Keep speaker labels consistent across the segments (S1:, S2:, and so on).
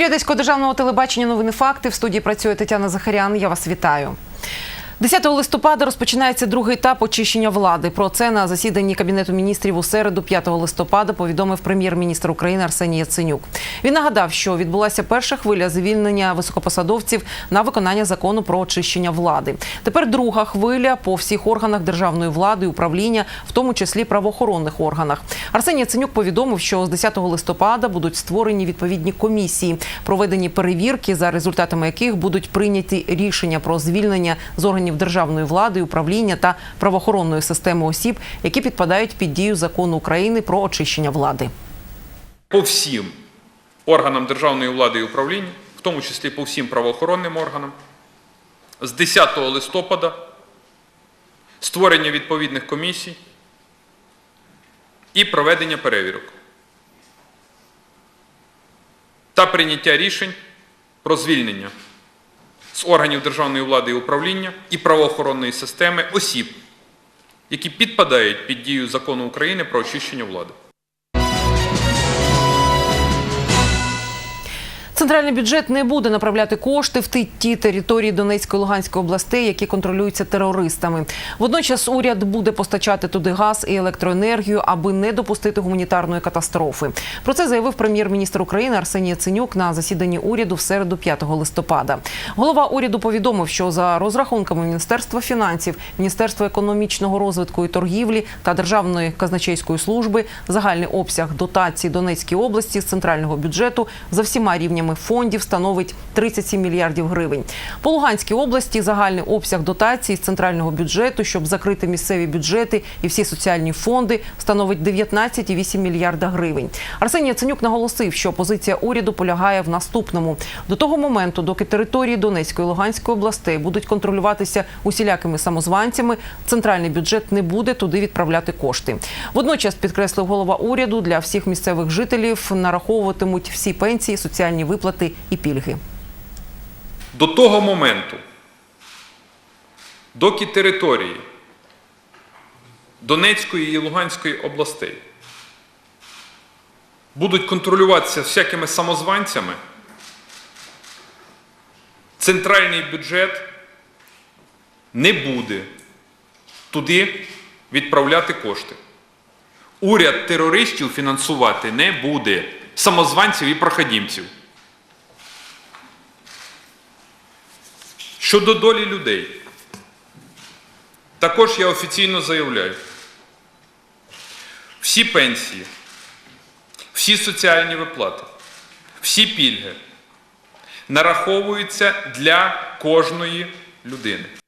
S1: ефірі Одеського державного телебачення новини факти. В студії працює Тетяна Захарян. Я вас вітаю. 10 листопада розпочинається другий етап очищення влади. Про це на засіданні кабінету міністрів у середу, 5 листопада, повідомив прем'єр-міністр України Арсеній Яценюк. Він нагадав, що відбулася перша хвиля звільнення високопосадовців на виконання закону про очищення влади. Тепер друга хвиля по всіх органах державної влади, і управління, в тому числі правоохоронних органах. Арсеній Яценюк повідомив, що з 10 листопада будуть створені відповідні комісії, проведені перевірки, за результатами яких будуть прийняті рішення про звільнення з органів державної влади, управління та правоохоронної системи осіб, які підпадають під дію закону України про очищення влади.
S2: по всім органам державної влади і управління, в тому числі по всім правоохоронним органам, з 10 листопада створення відповідних комісій і проведення перевірок та прийняття рішень про звільнення з органів державної влади і управління і правоохоронної системи осіб, які підпадають під дію закону України про очищення влади.
S1: Центральний бюджет не буде направляти кошти в ті- території Донецької Луганської областей, які контролюються терористами. Водночас уряд буде постачати туди газ і електроенергію, аби не допустити гуманітарної катастрофи. Про це заявив прем'єр-міністр України Арсеній Яценюк на засіданні уряду в середу 5 листопада. Голова уряду повідомив, що за розрахунками Міністерства фінансів, Міністерства економічного розвитку і торгівлі та Державної казначейської служби загальний обсяг дотацій Донецькій області з центрального бюджету за всіма рівнями фондів становить 37 мільярдів гривень. По Луганській області загальний обсяг дотацій з центрального бюджету, щоб закрити місцеві бюджети і всі соціальні фонди, становить 19,8 мільярда гривень. Арсеній Яценюк наголосив, що позиція уряду полягає в наступному: до того моменту, доки території Донецької і Луганської областей будуть контролюватися усілякими самозванцями, центральний бюджет не буде туди відправляти кошти. Водночас підкреслив голова уряду для всіх місцевих жителів нараховуватимуть всі пенсії, соціальні виплати і пільги.
S2: До того моменту, доки території Донецької і Луганської областей будуть контролюватися всякими самозванцями, центральний бюджет не буде туди відправляти кошти. Уряд терористів фінансувати не буде самозванців і проходімців. Щодо долі людей, також я офіційно заявляю, всі пенсії, всі соціальні виплати, всі пільги нараховуються для кожної людини.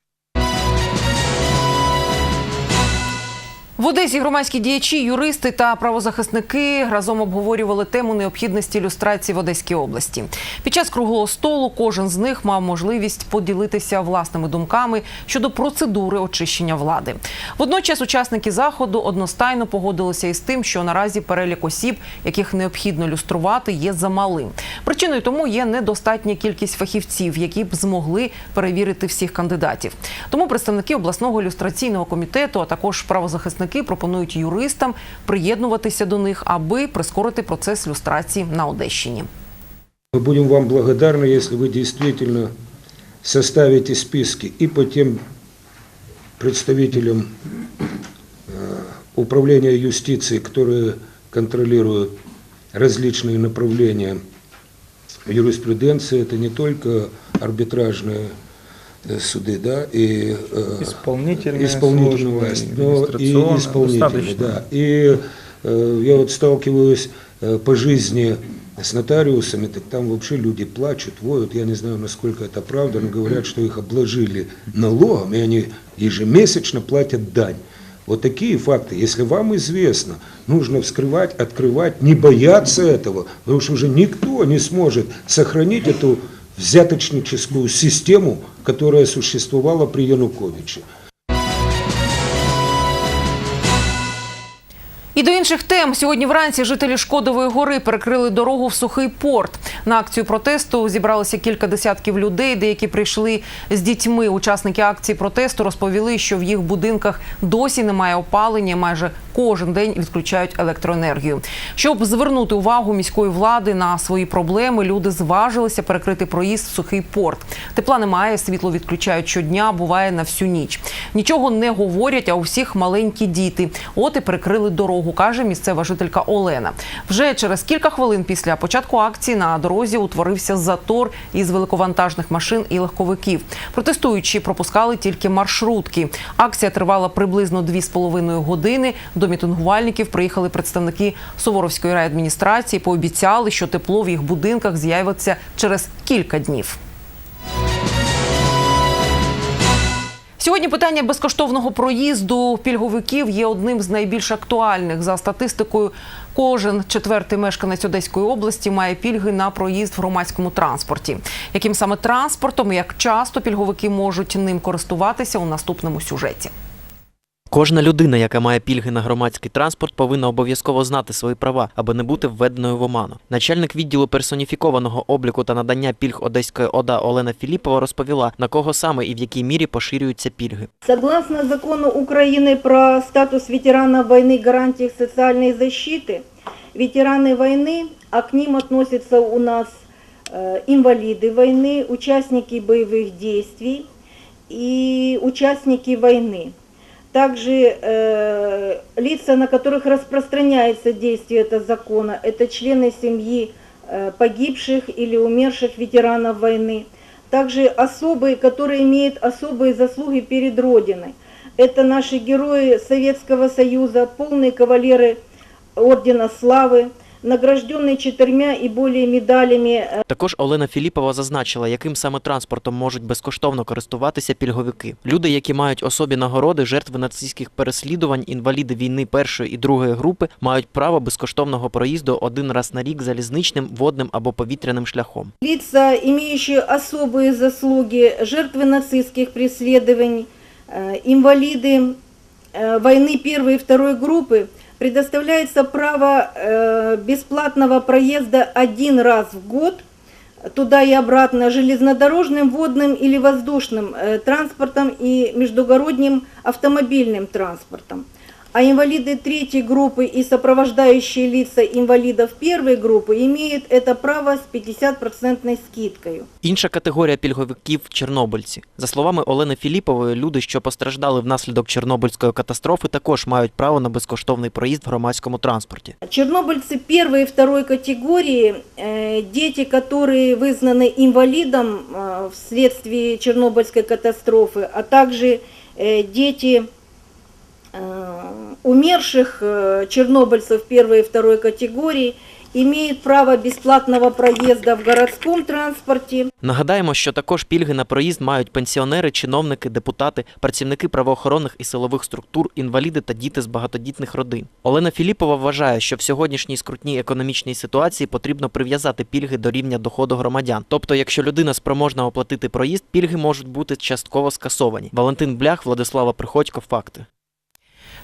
S1: В Одесі громадські діячі, юристи та правозахисники разом обговорювали тему необхідності люстрації в Одеській області. Під час круглого столу кожен з них мав можливість поділитися власними думками щодо процедури очищення влади. Водночас учасники заходу одностайно погодилися із тим, що наразі перелік осіб, яких необхідно люструвати, є замалим. Причиною тому є недостатня кількість фахівців, які б змогли перевірити всіх кандидатів. Тому представники обласного люстраційного комітету, а також правозахисники пропонують юристам приєднуватися до них, аби прискорити процес люстрації на Одещині.
S3: Мы будем вам благодарны, если вы действительно составите списки и по тем представителям э, управления юстиции, которые контролируют различные направления юриспруденции. Это не только арбитражные э, суды, да, и э,
S4: Исполнительная
S3: исполнительная
S4: служба,
S3: власть, но и исполнительная, да. И э, я вот сталкиваюсь э, по жизни с нотариусами, так там вообще люди плачут, воют. Я не знаю, насколько это правда, но говорят, что их обложили налогом, и они ежемесячно платят дань. Вот такие факты, если вам известно, нужно вскрывать, открывать, не бояться этого, потому что уже никто не сможет сохранить эту взяточническую систему, которая существовала при Януковиче.
S1: І до інших тем сьогодні вранці жителі Шкодової гори перекрили дорогу в сухий порт. На акцію протесту зібралося кілька десятків людей. Деякі прийшли з дітьми. Учасники акції протесту розповіли, що в їх будинках досі немає опалення. Майже кожен день відключають електроенергію. Щоб звернути увагу міської влади на свої проблеми, люди зважилися перекрити проїзд в сухий порт. Тепла немає, світло відключають щодня, буває на всю ніч. Нічого не говорять, а у всіх маленькі діти. От і перекрили дорогу, каже місцева жителька Олена. Вже через кілька хвилин після початку акції на дорозі утворився затор із великовантажних машин і легковиків. Протестуючі пропускали тільки маршрутки. Акція тривала приблизно 2,5 години. До мітингувальників приїхали представники Суворовської райадміністрації. Пообіцяли, що тепло в їх будинках з'явиться через кілька днів. Сьогодні питання безкоштовного проїзду пільговиків є одним з найбільш актуальних. За статистикою, кожен четвертий мешканець Одеської області має пільги на проїзд в громадському транспорті. Яким саме транспортом і як часто пільговики можуть ним користуватися у наступному сюжеті.
S4: Кожна людина, яка має пільги на громадський транспорт, повинна обов'язково знати свої права, аби не бути введеною в оману. Начальник відділу персоніфікованого обліку та надання пільг Одеської ОДА Олена Філіпова розповіла, на кого саме і в якій мірі поширюються пільги.
S5: Согласно закону Украины про статус ветерана войны, гарантии социальной защиты, ветераны войны, а к ним относятся у нас э, инвалиды войны, участники боевых действий и участники войны. Также э, лица, на которых распространяется действие этого закона, это члены семьи э, погибших или умерших ветеранов войны. Также особые, которые имеют особые заслуги перед Родиной. Это наши герои Советского Союза, полные кавалеры Ордена Славы, награжденные четырьмя и более медалями э,
S4: Також Олена Філіпова зазначила, яким саме транспортом можуть безкоштовно користуватися пільговики. Люди, які мають особі нагороди, жертви нацистських переслідувань, інваліди війни першої і другої групи, мають право безкоштовного проїзду один раз на рік залізничним, водним або повітряним шляхом.
S5: лица, имеющие особые заслуги, жертвы нацистских преследований, э, инвалиды э, войны первой и второй группы, предоставляется право э, бесплатного проезда один раз в год туда и обратно железнодорожным, водным или воздушным э, транспортом и междугородним автомобильным транспортом. А инвалиды третьей группы и сопровождающие лица инвалидов первой группы имеют это право с 50% скидкой.
S4: Інша категорія пільговиків чорнобильці. За словами Олени Філіпової, люди, що постраждали внаслідок Чорнобильської катастрофи, також мають право на безкоштовний проїзд в громадському транспорті.
S5: Чернобыльцы первой и второй категории, э, дети, которые вызнаны инвалидом э, вследствие Чернобыльской катастрофы, а также э, дети э, умерших э, чернобыльцев первой и второй категории, имеют право бесплатного проезда в городском транспорте,
S4: Нагадаємо, що також пільги на проїзд мають пенсіонери, чиновники, депутати, працівники правоохоронних і силових структур, інваліди та діти з багатодітних родин. Олена Філіпова вважає, що в сьогоднішній скрутній економічній ситуації потрібно прив'язати пільги до рівня доходу громадян. Тобто, якщо людина спроможна оплатити проїзд, пільги можуть бути частково скасовані. Валентин Блях, Владислава Приходько. Факти.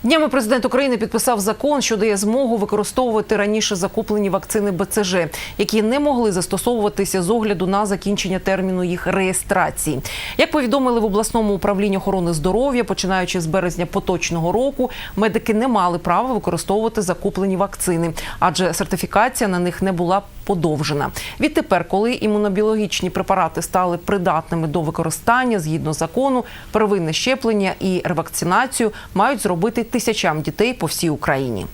S1: Днями президент України підписав закон, що дає змогу використовувати раніше закуплені вакцини БЦЖ, які не могли застосовуватися з огляду на закінчення терміну їх реєстрації. Як повідомили в обласному управлінні охорони здоров'я, починаючи з березня поточного року, медики не мали права використовувати закуплені вакцини, адже сертифікація на них не була подовжена. Відтепер, коли імунобіологічні препарати стали придатними до використання згідно закону, первинне щеплення і ревакцинацію мають зробити тисячам дітей по всій Україні.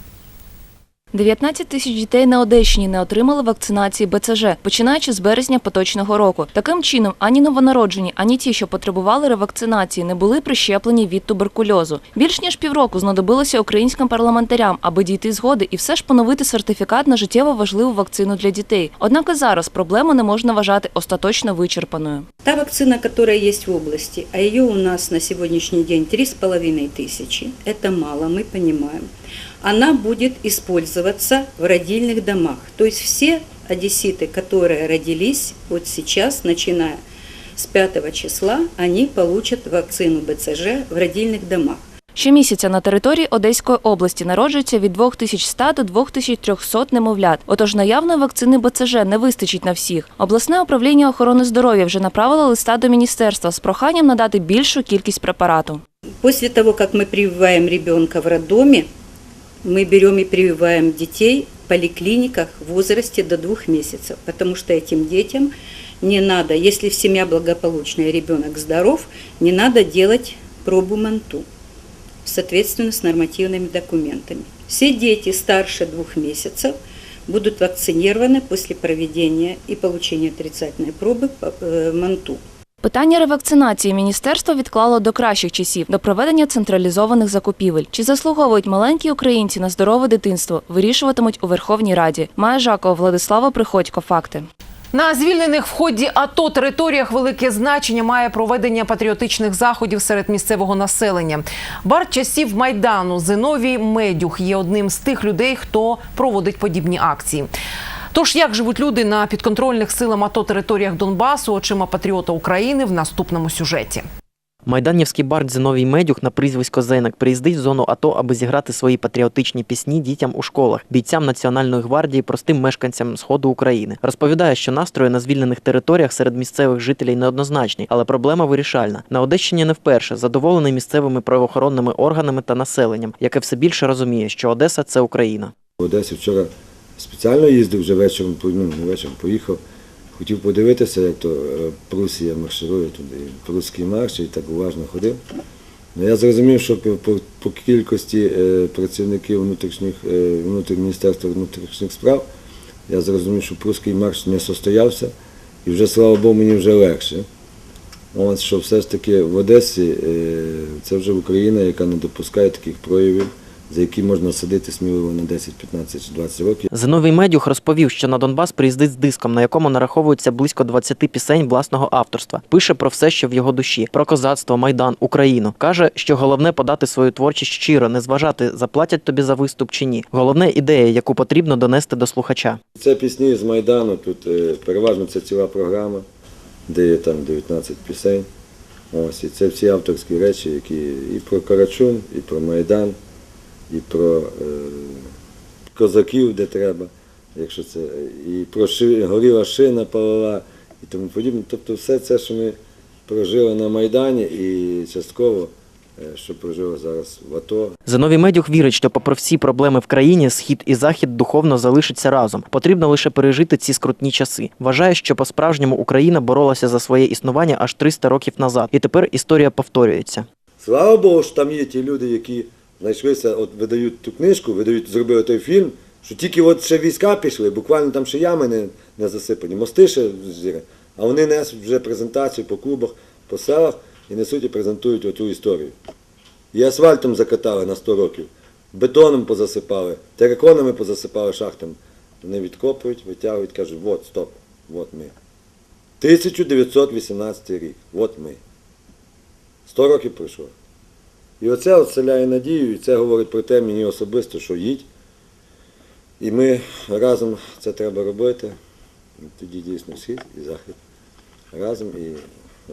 S6: 19 тисяч дітей на Одещині не отримали вакцинації БЦЖ, починаючи з березня поточного року. Таким чином, ані новонароджені, ані ті, що потребували ревакцинації, не були прищеплені від туберкульозу. Більш ніж півроку знадобилося українським парламентарям, аби дійти згоди і все ж поновити сертифікат на життєво важливу вакцину для дітей. Однак і зараз проблему не можна вважати остаточно вичерпаною.
S7: Та вакцина, которая есть в области, а ее у нас на сегодняшний день 3,5 тысячи, это мало, мы понимаем, она будет использоваться в родильных домах. То есть все одесситы, которые родились вот сейчас, начиная с 5 числа, они получат вакцину БЦЖ в родильных домах.
S6: Щомісяця на території Одеської області народжується від 2100 до 2300 немовлят. Отож наявної вакцини БЦЖ не вистачить на всіх. Обласне управління охорони здоров'я вже направило листа до міністерства з проханням надати більшу кількість препарату.
S7: После того, как мы прививаем ребенка в роддоме, мы берем и прививаем детей в поликлиниках в возрасте до двух месяцев, потому что этим детям не надо, если семья благополучная, ребенок здоров, не надо делать пробу МАНТУ, соответственно, с нормативными документами. Все дети старше двух месяцев будут вакцинированы после проведения и получения отрицательной пробы по э, МАНТУ.
S6: Питання ревакцинації міністерство відклало до кращих часів до проведення централізованих закупівель. Чи заслуговують маленькі українці на здорове дитинство? Вирішуватимуть у Верховній Раді. Має Жакова Владислава Приходько. Факти.
S1: На звільнених в ході АТО територіях велике значення має проведення патріотичних заходів серед місцевого населення. Бар часів майдану Зиновій Медюх є одним з тих людей, хто проводить подібні акції. Тож як живуть люди на підконтрольних силам АТО територіях Донбасу очима патріота України в наступному сюжеті.
S4: Майданівський бар Зиновій Медюх на прізвисько Зенек приїздить в зону АТО, аби зіграти свої патріотичні пісні дітям у школах, бійцям Національної гвардії, простим мешканцям сходу України. Розповідає, що настрої на звільнених територіях серед місцевих жителів неоднозначні, але проблема вирішальна. На Одещині не вперше задоволений місцевими правоохоронними органами та населенням, яке все більше розуміє, що Одеса це Україна.
S8: В Одесі вчора спеціально їздив вже вечором, ну, вечором поїхав. Хотів подивитися, як то е, Прусія марширує туди, прусський марш, і так уважно ходив. Ну, я зрозумів, що по, по, кількості е, працівників внутрішніх, е, Міністерства внутрішніх справ, я зрозумів, що прусський марш не состоявся, і вже, слава Богу, мені вже легше. От, що все ж таки в Одесі це вже Україна, яка не допускає таких проявів, за які можна садити сміливо на 10, 15 чи 20 років.
S4: Зиновій Медюх розповів, що на Донбас приїздить з диском, на якому нараховується близько 20 пісень власного авторства. Пише про все, що в його душі: про козацтво, майдан, Україну. каже, що головне подати свою творчість щиро, не зважати, заплатять тобі за виступ чи ні. Головне ідея, яку потрібно донести до слухача.
S8: Це пісні з Майдану, тут е, переважно це ціла програма, де є там 19 пісень. Ось, і це всі авторські речі, які і про Карачун, і про Майдан, і про е, козаків, де треба, якщо це, і про ши, горіла шина палала і тому подібне. Тобто все це, що ми прожили на Майдані і частково, е, що прожили зараз в АТО,
S4: Зиновій Медюх вірить, що, попри всі проблеми в країні, схід і захід духовно залишаться разом. Потрібно лише пережити ці скрутні часи. Вважає, що по-справжньому Україна боролася за своє існування аж 300 років назад, і тепер історія повторюється.
S8: Слава Богу, що там є ті люди, які знайшлися, от видають ту книжку, видають, зробили той фільм, що тільки от ще війська пішли, буквально там ще ями не, не засипані, мости ще зіри, а вони несуть вже презентацію по клубах, по селах і несуть і презентують оцю історію. І асфальтом закатали на 100 років, бетоном позасипали, териконами позасипали шахтами. Вони відкопують, витягують, кажуть, от, стоп, от ми. 1918 рік, от ми. 100 років пройшло. І оце оселяє надію, і це говорить про те мені особисто, що їдь. І ми разом це треба робити. Тоді дійсно схід і захід. Разом і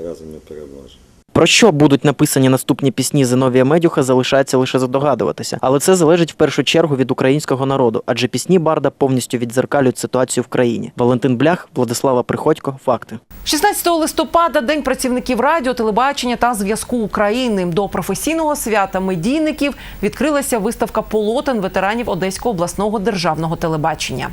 S8: разом ми переможемо.
S4: Про що будуть написані наступні пісні Зиновія Медюха, залишається лише здогадуватися. Але це залежить в першу чергу від українського народу, адже пісні Барда повністю віддзеркалюють ситуацію в країні. Валентин Блях, Владислава Приходько. Факти.
S1: 16 листопада День працівників радіо, телебачення та зв'язку України. До професійного свята медійників відкрилася виставка полотен ветеранів Одеського обласного державного телебачення.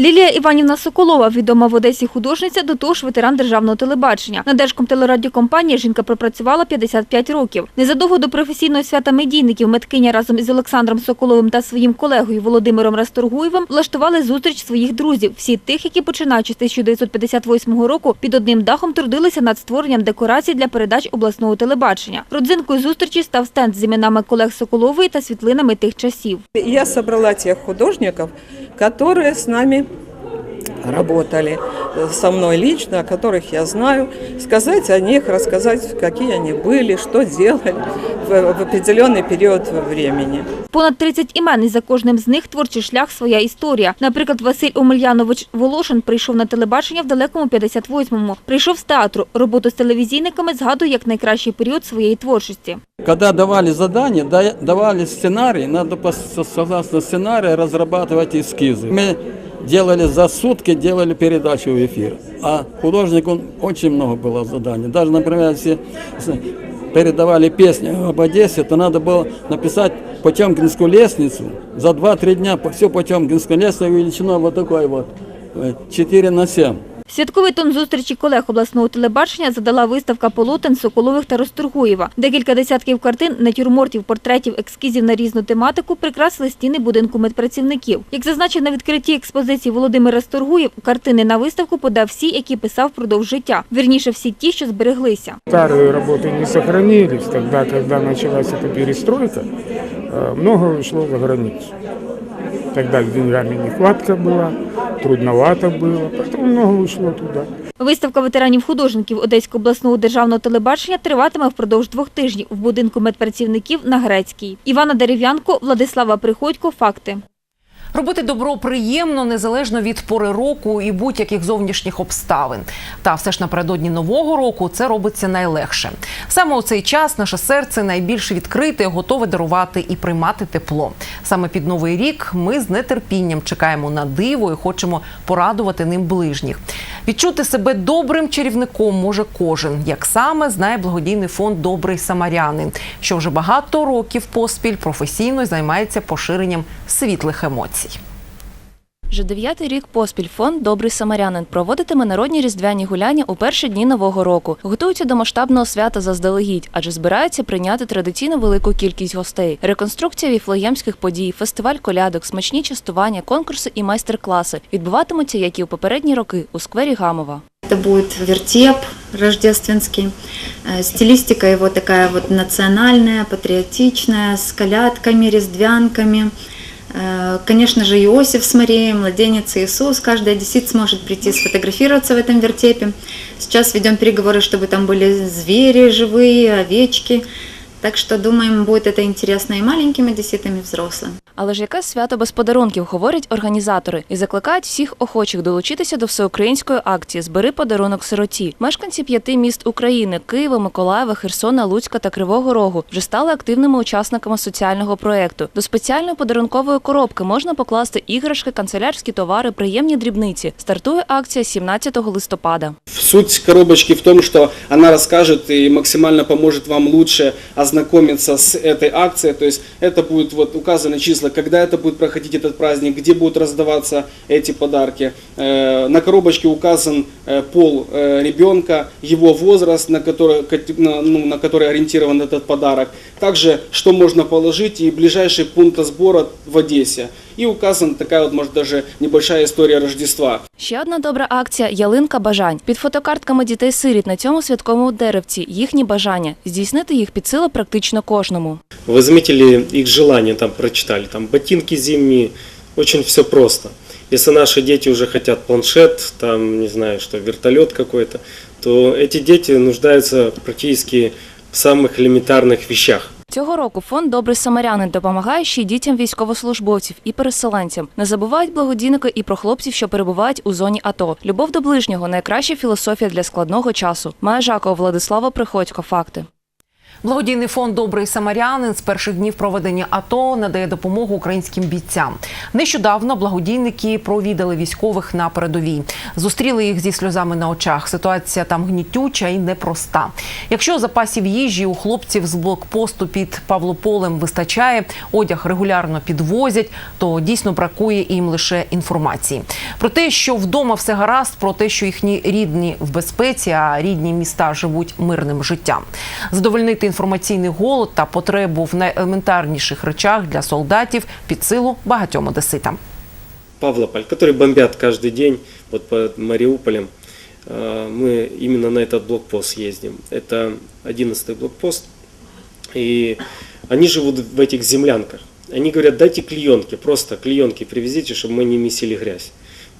S9: Лілія Іванівна Соколова, відома в Одесі художниця, до того ж ветеран державного телебачення. На Держкомтелерадіокомпанії жінка пропрацювала 55 років. Незадовго до професійного свята медійників меткиня разом із Олександром Соколовим та своїм колегою Володимиром Расторгуєвим влаштували зустріч своїх друзів, всі тих, які починаючи з 1958 року під одним дахом трудилися над створенням декорацій для передач обласного телебачення. Родзинкою зустрічі став стенд з іменами колег Соколової та світлинами тих часів.
S10: Я собрала тех художников, которые с нами работали. э, со мной лично, о которых я знаю, сказать о них, рассказать, какие они были, что делали в, в определенный период времени.
S9: Понад 30 імен і за кожним з них творчий шлях своя історія. Наприклад, Василь Омельянович Волошин прийшов на телебачення в далекому 58-му. Прийшов з театру. Роботу з телевізійниками згадує як найкращий період своєї творчості.
S11: Когда давали задание, да- давали сценарий, надо по- согласно сценарию разрабатывать эскизы. Мы делали за сутки, делали передачу в эфир. А художник, он очень много было заданий. Даже, например, если с- передавали песни об Одессе, то надо было написать Потемкинскую лестницу. За 2-3 дня по- всю Потемкинскую лестницу величиной вот такой вот, э, 4 на 7.
S9: Святковий тон зустрічі колег обласного телебачення задала виставка полотен Соколових та Росторгуєва. Декілька десятків картин, натюрмортів, портретів, ескізів на різну тематику прикрасили стіни будинку медпрацівників. Як зазначив на відкритті експозиції Володимир Расторгуєв, картини на виставку подав всі, які писав впродовж життя. Вірніше, всі ті, що збереглися.
S12: Старые работы не сохранились. Тогда, когда началась эта перестройка, э, много ушло за границу. Тогда с деньгами нехватка была, трудновато было, поэтому много ушло туда.
S9: Виставка ветеранів-художників Одеського обласного державного телебачення триватиме впродовж двох тижнів в будинку медпрацівників на Грецькій. Івана Дерев'янко, Владислава Приходько. Факти.
S1: Робити добро приємно незалежно від пори року і будь-яких зовнішніх обставин. Та все ж напередодні нового року це робиться найлегше. Саме у цей час наше серце найбільш відкрите, готове дарувати і приймати тепло. Саме під новий рік ми з нетерпінням чекаємо на диво і хочемо порадувати ним ближніх. Відчути себе добрим чарівником може кожен, як саме знає благодійний фонд Добрий самарянин, що вже багато років поспіль професійно займається поширенням світлих емоцій.
S6: Вже дев'ятий рік поспіль фонд Добрий самарянин проводитиме народні різдвяні гуляння у перші дні нового року. Готуються до масштабного свята заздалегідь, адже збираються прийняти традиційно велику кількість гостей. Реконструкція віфлеємських подій, фестиваль колядок, смачні частування, конкурси і майстер-класи відбуватимуться, як і у попередні роки, у сквері Гамова.
S13: Это будет вертеп рождественский. Э, Стилистика его такая вот национальная, патриотичная, колядками, рездвянками. Э, Конечно же, Иосиф с Марией, младенец Иисус. Каждый одессит сможет прийти сфотографироваться в этом вертепе. Сейчас ведем переговоры, чтобы там были звери живые, овечки. так что думаем, будет это интересно и маленьким одесситам, и взрослым.
S6: Але ж яке свято без подарунків, говорять організатори, і закликають всіх охочих долучитися до всеукраїнської акції Збери подарунок сироті. Мешканці п'яти міст України Києва, Миколаєва, Херсона, Луцька та Кривого Рогу вже стали активними учасниками соціального проєкту. До спеціальної подарункової коробки можна покласти іграшки, канцелярські товари, приємні дрібниці. Стартує акція 17 листопада.
S14: Суть коробочки в том, что она расскажет и максимально поможет вам лучше ознакомиться с этой акцией. То есть это будет вот указаны числа, когда это будет проходить этот праздник, где будут раздаваться эти подарки. Э, На коробочке указан э, пол э, ребенка, его возраст, на который, ну, на который ориентирован этот подарок. Также, что можно положить и ближайший пункт сбора в Одессе. И указана такая вот, может, даже небольшая история Рождества.
S6: Ще одна добра акція Ялинка бажань. Під фотокартками дітей-сиріт на цьому святковому деревці їхні бажання. Здійснити їх під силу практично кожному.
S15: Вы заметили их желание, там прочитали, там ботинки зимние, очень все просто. Если наши дети уже хотят планшет, там, не знаю, что, вертолет какой-то, то эти дети нуждаются практически в самых элементарных вещах.
S6: Цього року фонд Добрий самарянин допомагає ще й дітям військовослужбовців і переселенцям. Не забувають благодійники і про хлопців, що перебувають у зоні АТО. Любов до ближнього найкраща філософія для складного часу. Має Жакова Владислава Приходько. Факти.
S1: Благодійний фонд Добрий самарянин з перших днів проведення АТО надає допомогу українським бійцям. Нещодавно благодійники провідали військових на передовій. Зустріли їх зі сльозами на очах. Ситуація там гнітюча і непроста. Якщо запасів їжі у хлопців з блокпосту під Павлополем вистачає, одяг регулярно підвозять, то дійсно бракує їм лише інформації. Про те, що вдома все гаразд, про те, що їхні рідні в безпеці, а рідні міста живуть мирним життям. Задовольнити інформаційний голод та потребу в найелементарніших речах для солдатів під силу багатьом одеситам.
S15: Павлополь, который бомбят каждый день вот по Мариуполям. Э, Мы именно на этот блокпост ездим. Это 11 блокпост. И они живут в этих землянках. Они говорят, дайте клеенки, просто клеенки привезите, чтобы мы не месили грязь.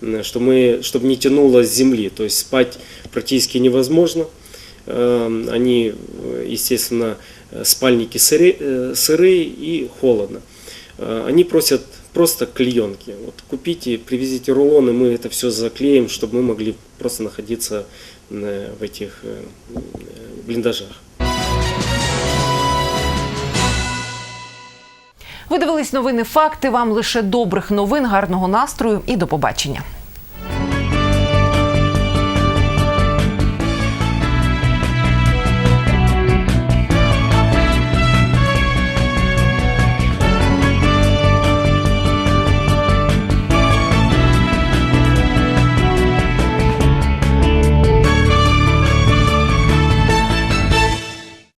S15: м, что мы, чтобы не тянуло с земли, то есть спать практически невозможно. Э, Они, э, естественно, э, спальники сыры- э, сырые и холодно. Э, Они просят просто клеенки. Вот купите, привезите рулоны, мы это все заклеим, чтобы мы могли просто находиться э, в этих э, э, блиндажах.
S1: Ви дивились новини факти. Вам лише добрих новин, гарного настрою і до побачення.